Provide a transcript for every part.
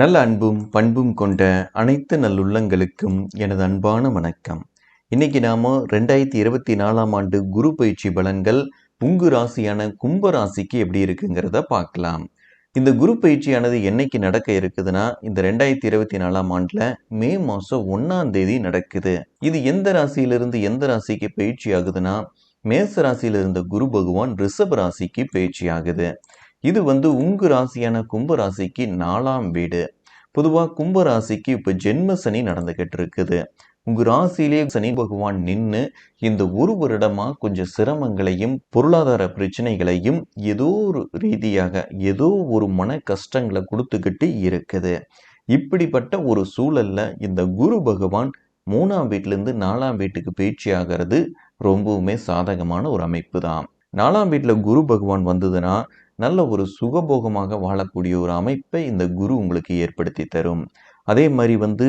நல்ல அன்பும் பண்பும் கொண்ட அனைத்து நல்லுள்ளங்களுக்கும் எனது அன்பான வணக்கம். இன்னைக்கு நாம ரெண்டாயிரத்தி இருபத்தி நாலாம் ஆண்டு குரு பயிற்சி பலன்கள் உங்கு ராசியான கும்ப ராசிக்கு எப்படி இருக்குங்கிறத பார்க்கலாம். இந்த குரு பயிற்சியானது என்னைக்கு நடக்க இருக்குதுன்னா இந்த ரெண்டாயிரத்தி இருபத்தி நாலாம் ஆண்டுல மே மாசம் ஒன்னாம் தேதி நடக்குது. இது எந்த ராசியிலிருந்து எந்த ராசிக்கு பயிற்சி ஆகுதுன்னா மேச ராசியில இருந்த குரு பகவான் ரிஷப ராசிக்கு பயிற்சி ஆகுது. இது வந்து உங்கள் ராசியான கும்பராசிக்கு நாலாம் வீடு. பொதுவாக கும்பராசிக்கு இப்போ ஜென்ம சனி நடந்துகிட்டு இருக்குது. உங்கள் ராசியிலே சனி பகவான் நின்று இந்த ஒரு வருடமாக கொஞ்சம் சிரமங்களையும் பொருளாதார பிரச்சனைகளையும் ஏதோ ஒரு ரீதியாக ஏதோ ஒரு மன கஷ்டங்களை கொடுத்துக்கிட்டு இருக்குது. இப்படிப்பட்ட ஒரு சூழலில் இந்த குரு பகவான் மூணாம் வீட்டிலேருந்து நாலாம் வீட்டுக்கு பயிற்சி ஆகிறது ரொம்பவுமே சாதகமான ஒரு அமைப்பு தான். நாலாம் வீட்டில் குரு பகவான் வந்ததுன்னா நல்ல ஒரு சுகபோகமாக வாழக்கூடிய ஒரு அமைப்பை இந்த குரு உங்களுக்கு ஏற்படுத்தி தரும். அதே மாதிரி வந்து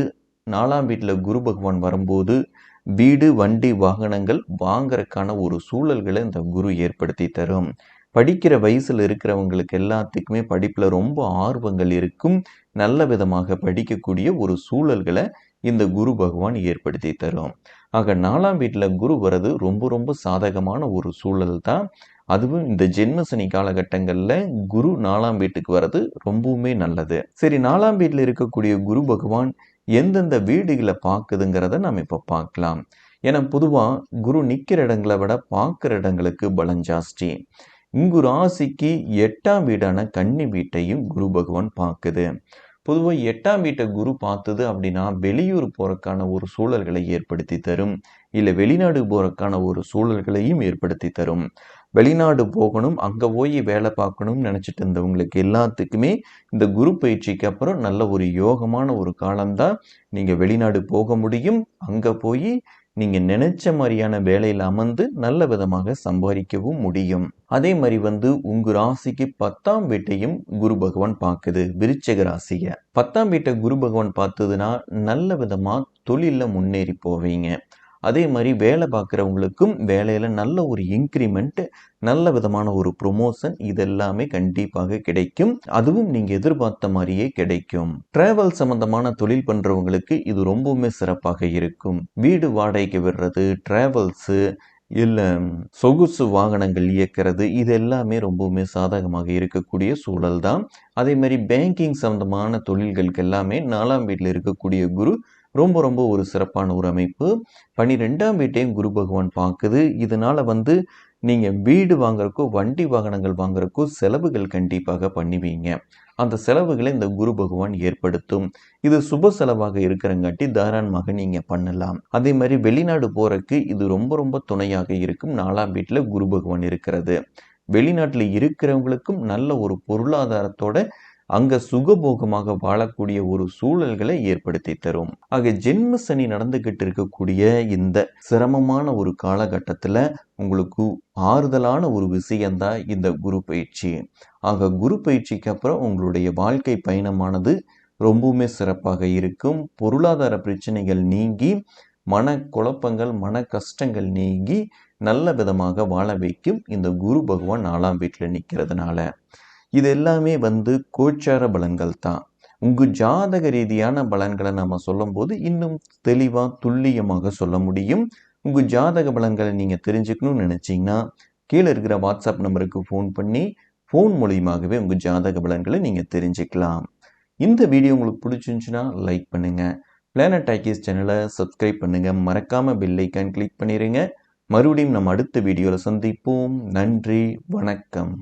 நாலாம் வீட்டில் குரு பகவான் வரும்போது வீடு வண்டி வாகனங்கள் வாங்கறக்கான ஒரு சூழல்களை இந்த குரு ஏற்படுத்தி தரும். படிக்கிற வயசில் இருக்கிறவங்களுக்கு எல்லாத்துக்குமே படிப்பில் ரொம்ப ஆர்வங்கள் இருக்கும். நல்ல விதமாக படிக்கக்கூடிய ஒரு சூழல்களை இந்த குரு பகவான் ஏற்படுத்தி தரும். ஆக நாலாம் வீட்டில் குரு வர்றது ரொம்ப ரொம்ப சாதகமான ஒரு சூழல் தான். அதுவும் இந்த ஜென்மசனி காலகட்டங்களில் குரு நாலாம் வீட்டுக்கு வர்றது ரொம்பவுமே நல்லது. சரி நாலாம் வீட்டில் இருக்கக்கூடிய குரு பகவான் எந்தெந்த வீடுகளை பார்க்குதுங்கிறத நம்ம இப்போ பார்க்கலாம். ஏன்னா பொதுவாக குரு நிற்கிற இடங்களை விட பார்க்குற இடங்களுக்கு பலம் ஜாஸ்தி. இங்கு ராசிக்கு எட்டாம் வீடான கன்னி வீட்டையும் குரு பகவான் பார்க்குது. பொதுவாக எட்டாம் வீட்டை குரு பார்த்தது அப்படின்னா வெளியூர் போகிறக்கான ஒரு சூழல்களை ஏற்படுத்தி தரும். இல்லை வெளிநாடு போகிறக்கான ஒரு சூழல்களையும் ஏற்படுத்தி தரும். வெளிநாடு போகணும் அங்கே போய் வேலை பார்க்கணும்னு நினச்சிட்டு இருந்தவங்களுக்கு எல்லாத்துக்குமே இந்த குரு பயிற்சிக்கு அப்புறம் நல்ல ஒரு யோகமான ஒரு காலம்தான் நீங்கள் வெளிநாடு போக முடியும். அங்கே போய் நீங்கள் நினைச்ச மாதிரியான வேலையில் அமர்ந்து நல்ல விதமாக சம்பாதிக்கவும் முடியும். அதே மாதிரி வந்து உங்க ராசிக்கு பத்தாம் வீட்டையும் குரு பகவான் பார்க்குது விருச்சக ராசியை. பத்தாம் வீட்டை குரு பகவான் பார்த்ததுன்னா நல்ல விதமாக தொழிலில் முன்னேறி போவீங்க. அதே மாதிரி வேலை பார்க்குறவங்களுக்கும் வேலையில் நல்ல ஒரு இன்க்ரிமெண்ட்டு நல்ல விதமான ஒரு ப்ரொமோஷன் இதெல்லாமே கண்டிப்பாக கிடைக்கும். அதுவும் நீங்கள் எதிர்பார்த்த மாதிரியே கிடைக்கும். டிராவல் சம்பந்தமான தொழில் பண்ணுறவங்களுக்கு இது ரொம்பவுமே சிறப்பாக இருக்கும். வீடு வாடகைக்கு விடுறது டிராவல்ஸு இல்லை சொகுசு வாகனங்கள் இயக்கிறது இது எல்லாமே ரொம்பவுமே சாதகமாக இருக்கக்கூடிய சூழல் தான் அதே மாதிரி பேங்கிங் சம்மந்தமான தொழில்களுக்கு எல்லாமே நாலாம் வீட்டில் இருக்கக்கூடிய குரு ரொம்ப ரொம்ப ஒரு சிறப்பான ஒரு அமைப்பு. பன்னிரெண்டாம் வீட்டையும் குரு பகவான் பார்க்குது. இதனால் வந்து நீங்கள் வீடு வாங்குறக்கோ வண்டி வாகனங்கள் வாங்குறக்கோ செலவுகள் கண்டிப்பாக பண்ணுவீங்க. அந்த செலவுகளை இந்த குரு பகவான் ஏற்படுத்தும். இது சுப செலவாக இருக்கிறங்காட்டி தாராளமாக நீங்கள் பண்ணலாம். அதே மாதிரி வெளிநாடு போகிறக்கு இது ரொம்ப ரொம்ப துணையாக இருக்கும். நாலாம் வீட்டில் குரு பகவான் இருக்கிறது. வெளிநாட்டில் இருக்கிறவங்களுக்கும் நல்ல ஒரு பொருளாதாரத்தோட அங்க சுகபோகமாக வாழக்கூடிய ஒரு சூழல்களை ஏற்படுத்தி தரும். ஆக ஜென்ம சனி நடந்துகிட்டு இருக்கக்கூடிய இந்த சிரமமான ஒரு காலகட்டத்தில் உங்களுக்கு ஆறுதலான ஒரு விஷயம்தான் இந்த குரு பயிற்சி. ஆக குரு பயிற்சிக்கு அப்புறம் உங்களுடைய வாழ்க்கை பயணமானது ரொம்பவுமே சிறப்பாக இருக்கும். பொருளாதார பிரச்சனைகள் நீங்கி மன குழப்பங்கள் மன கஷ்டங்கள் நீங்கி நல்ல விதமாக வாழ வைக்கும் இந்த குரு பகவான் நாலாம் வீட்டில் நிற்கிறதுனால இது எல்லாமே வந்து கோச்சார பலன்கள் தான் உங்கள் ஜாதக ரீதியான பலன்களை நம்ம சொல்லும்போது இன்னும் தெளிவாக துல்லியமாக சொல்ல முடியும். உங்கள் ஜாதக பலன்களை நீங்கள் தெரிஞ்சுக்கணும்னு நினச்சிங்கன்னா கீழே இருக்கிற வாட்ஸ்அப் நம்பருக்கு ஃபோன் பண்ணி ஃபோன் மூலியமாகவே உங்கள் ஜாதக பலன்களை நீங்கள் தெரிஞ்சுக்கலாம். இந்த வீடியோ உங்களுக்கு பிடிச்சிருந்துச்சுன்னா லைக் பண்ணுங்கள் பிளானட் டாக்கீஸ் சேனலை சப்ஸ்கிரைப் பண்ணுங்கள் மறக்காமல் பெல் கிளிக் பண்ணிடுங்க மறுபடியும் நம்ம அடுத்த வீடியோவில் சந்திப்போம். நன்றி வணக்கம்.